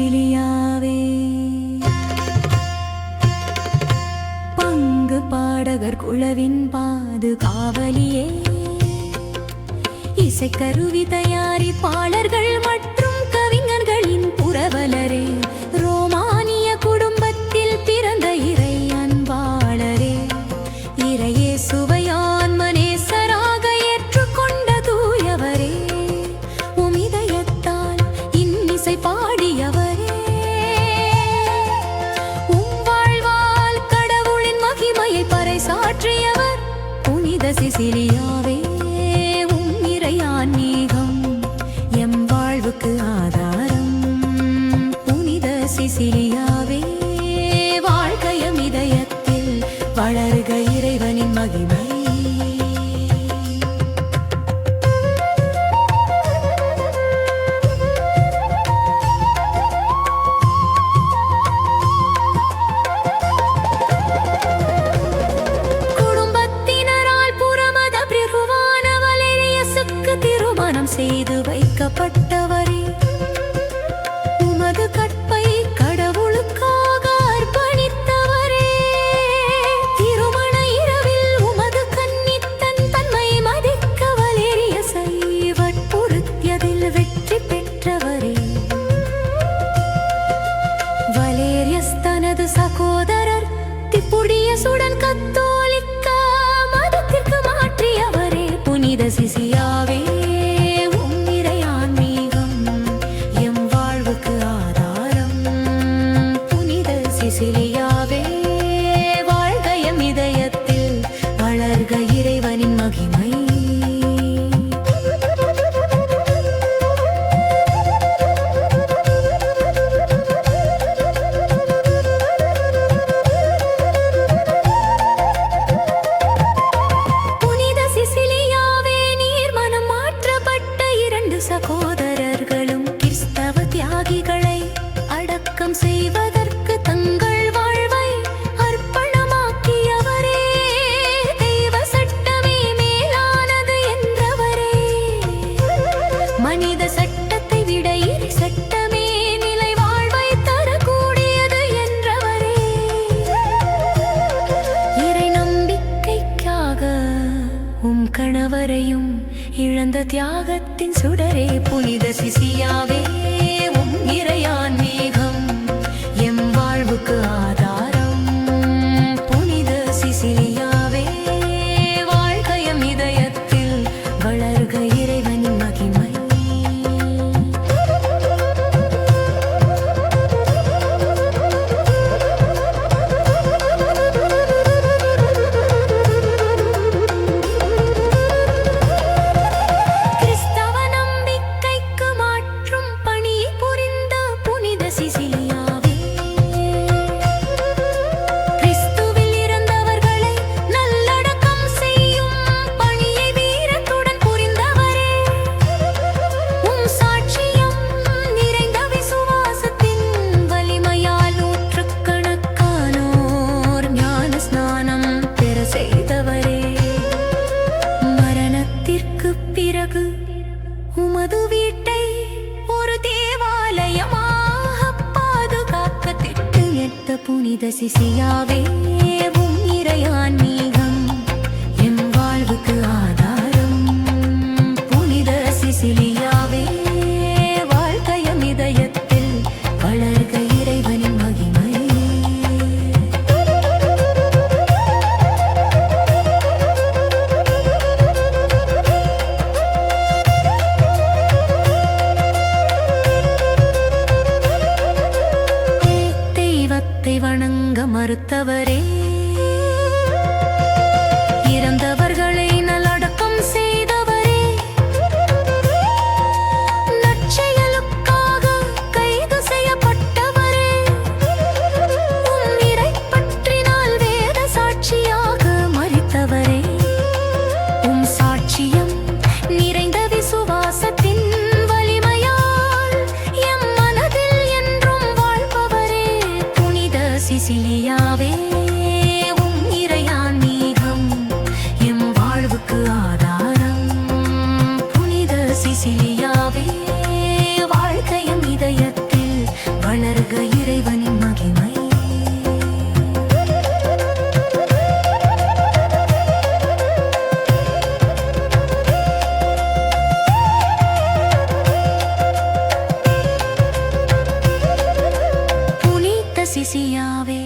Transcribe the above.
சிலியாவே. பங்கு பாடகர் குழவின் பாது காவலியே இசைக்கருவி தயாரிப்பாள் Sicilio de Cause he's young. மனித சட்டத்தை விட இறை சட்டமே நிலை வாழ்வை தரக்கூடியது என்றவரே. இறை நம்பிக்கைக்காக உம் கணவரையும் இழந்த தியாகத்தின் சுடரே புனித சிசியாவே. நமது வீட்டை ஒரு தேவாலயமாக பாதுகாக்க திட்டு எட்ட புனித சிசியாவே. மறுத்தவரே இறந்தவர்களை நல்லடக்கம் செய்தவரே. நற்செயலுக்காக கைது செய்யப்பட்டவரே. பற்றினால் வேத சாட்சியாக மறித்தவரே. உம் சாட்சிய si sí, sí, ave.